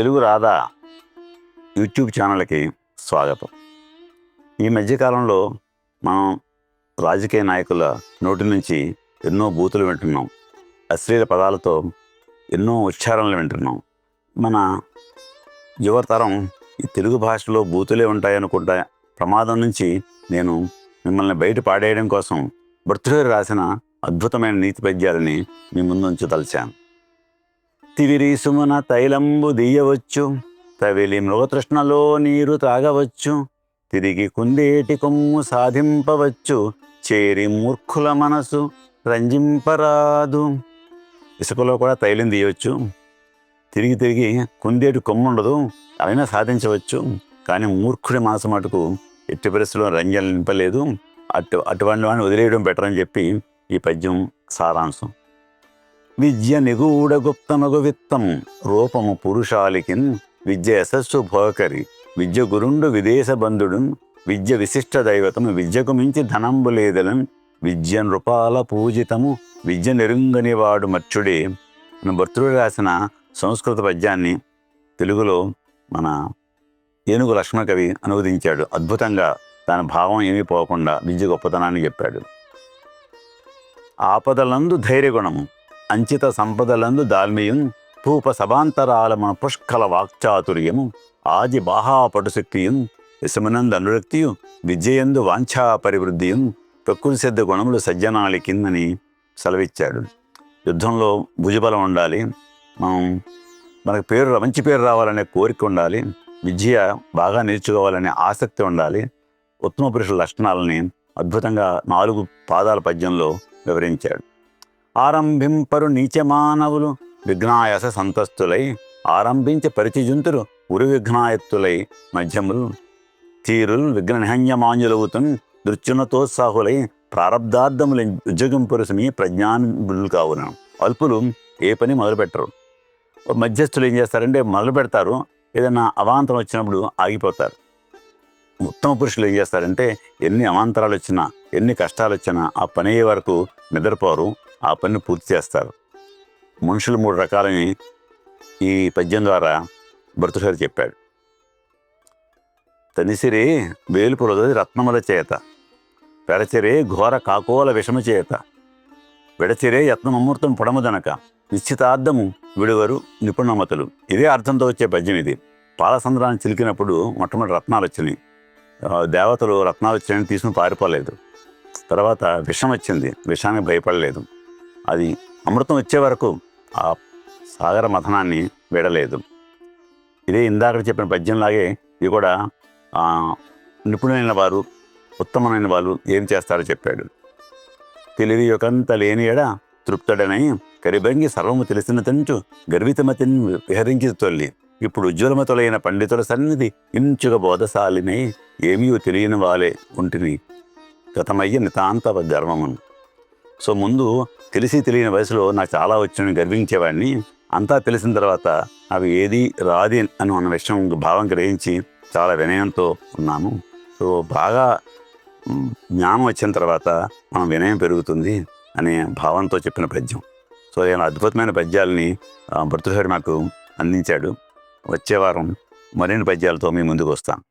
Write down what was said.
Telugu Radha YouTube ఛానల్కి స్వాగతం. ఈ మధ్యకాలంలో మనం రాజకీయ నాయకుల నోటి నుంచి ఎన్నో బూతులు వింటున్నాం. అశ్లీల పదాలతో ఎన్నో ఉచ్చారణలు వింటున్నాం. మన యువతరం ఈ తెలుగు భాషలో బూతులే ఉంటాయనుకుంటా ప్రమాదం నుంచి నేను మిమ్మల్ని బయట పాడేయడం కోసం భర్తృహరి రాసిన అద్భుతమైన నీతి పద్యాలని మీ ముందుంచు తలిచాను సుమన తైలంబు దీయవచ్చు తవిలి మృగతృష్ణలో నీరు తాగవచ్చు తిరిగి కుందేటి కొమ్ము సాధింపవచ్చు. చేరి మూర్ఖుల మనసు రంజింపరాదు. ఇసుకలో కూడా తైలం తీయవచ్చు. తిరిగి తిరిగి కుందేటి కొమ్ము ఉండదు. అయినా సాధించవచ్చు. కానీ మూర్ఖుడి మనసు మటుకు ఎట్టి పరిస్థితుల్లో రంజన నింపలేదు. అటు అటువంటి వాడిని వదిలేయడం బెటర్ అని చెప్పి ఈ పద్యం సారాంశం. విద్య నిగూఢ గుప్తమగు విత్తం రూపము పురుషాలికిన్ విద్య యశస్సు భోకరి విద్య గురుండు విదేశ బంధుడు విద్య విశిష్ట దైవతము విద్యకు మించి ధనంబు లేదలం విద్య నృపాల పూజితము విద్య నెరుంగని వాడు మర్చుడే మన భర్తుడు రాసిన సంస్కృత పద్యాన్ని తెలుగులో మన ఏనుగు లక్ష్మణకవి అనువదించాడు. అద్భుతంగా తన భావం ఏమీ పోకుండా విద్య గొప్పతనాన్ని చెప్పాడు. ఆపదలందు ధైర్యగుణము అంచిత సంపదలందు దాల్మీయం భూప సభాంతరాలమున పుష్కల వాక్చాతుర్యము ఆది బాహాపటు శక్తియం అనురక్తియు విజయందు వాంఛా పరివృద్ధియం ప్రకృతి సిద్ధ గుణములు సజ్జనాలి కిందని సెలవిచ్చాడు. యుద్ధంలో భుజబలం ఉండాలి. మనం మనకు పేరు మంచి పేరు రావాలనే కోరిక ఉండాలి. విద్య బాగా నేర్చుకోవాలనే ఆసక్తి ఉండాలి. ఉత్తమ పురుషుల లక్షణాలని అద్భుతంగా నాలుగు పాదాల పద్యంలో వివరించాడు. ఆరంభింపరు నీచమానవులు విఘ్నాయస సంతస్తులై ఆరంభించి పరిచిజుంతురు ఉరు విఘ్నాయత్తులై మధ్యములు తీరులు విఘ్న నిహన్యమాంజులవుతున్ దృత్యునతోత్సాహులై ప్రారబ్ధార్థములు ఉద్యోగింపురుసమి ప్రజ్ఞానులు కావున. అల్పులు ఏ పని మొదలుపెట్టరు. మధ్యస్థులు ఏం చేస్తారంటే మొదలు పెడతారు ఏదైనా అవాంతరం వచ్చినప్పుడు ఆగిపోతారు. ఉత్తమ పురుషులు ఏం చేస్తారంటే ఎన్ని అవాంతరాలు వచ్చినా ఎన్ని కష్టాలు వచ్చినా ఆ పని అయ్యే వరకు నిద్రపోరు ఆ పనిని పూర్తి చేస్తారు. మనుషులు మూడు రకాలని ఈ పద్యం ద్వారా భర్తృహరి చెప్పాడు తనిసిరి వేలుపురదది రత్నముల చేత పెడచిరే ఘోర కాకోల విషమ చేత విడచిరే యత్నమమూర్తం పొడముదనక నిశ్చితార్థము విడువరు నిపుణమతులు. ఇదే అర్థంతో వచ్చే పద్యం ఇది. పాలసంద్రాన్ని చిలికినప్పుడు మొట్టమొదటి రత్నాలు వచ్చినాయి. దేవతలు రత్నాలు వచ్చాయని తీసుకుని పారిపోలేదు. తర్వాత విషం వచ్చింది. విషానికి భయపడలేదు. అది అమృతం వచ్చే వరకు ఆ సాగర మథనాన్ని విడలేదు. ఇదే ఇందాక చెప్పిన పద్యంలాగే ఇది కూడా నిపుణులైన వారు ఉత్తమమైన వాళ్ళు ఏం చేస్తారో చెప్పాడు. తెలివి యొకంత లేని ఎడ తృప్తుడనై కరిబంగి సర్వము తెలిసిన తెంచు గర్వితమతిని విహరించి తొల్లి. ఇప్పుడు ఉజ్వలమతులైన పండితుల సన్నిధి ఇంచుగ బోధశాలినై ఏమీ తెలియని వాలే ఉంటిని. గతమయ్య నితాంత ధర్మమును సో ముందు తెలిసి తెలియని వయసులో నాకు చాలా వచ్చిన గర్వించేవాడిని. అంతా తెలిసిన తర్వాత నాకు ఏది రాది అని అన్న విషయం భావం గ్రహించి చాలా వినయంతో ఉన్నాము. సో బాగా జ్ఞానం వచ్చిన తర్వాత మనం వినయం పెరుగుతుంది అనే భావంతో చెప్పిన పద్యం. సో నేను అద్భుతమైన పద్యాలని ఆ, భర్తృహరి నాకు అందించాడు. వచ్చే వారం మరిన్ని పద్యాలతో మీ ముందుకు వస్తాను.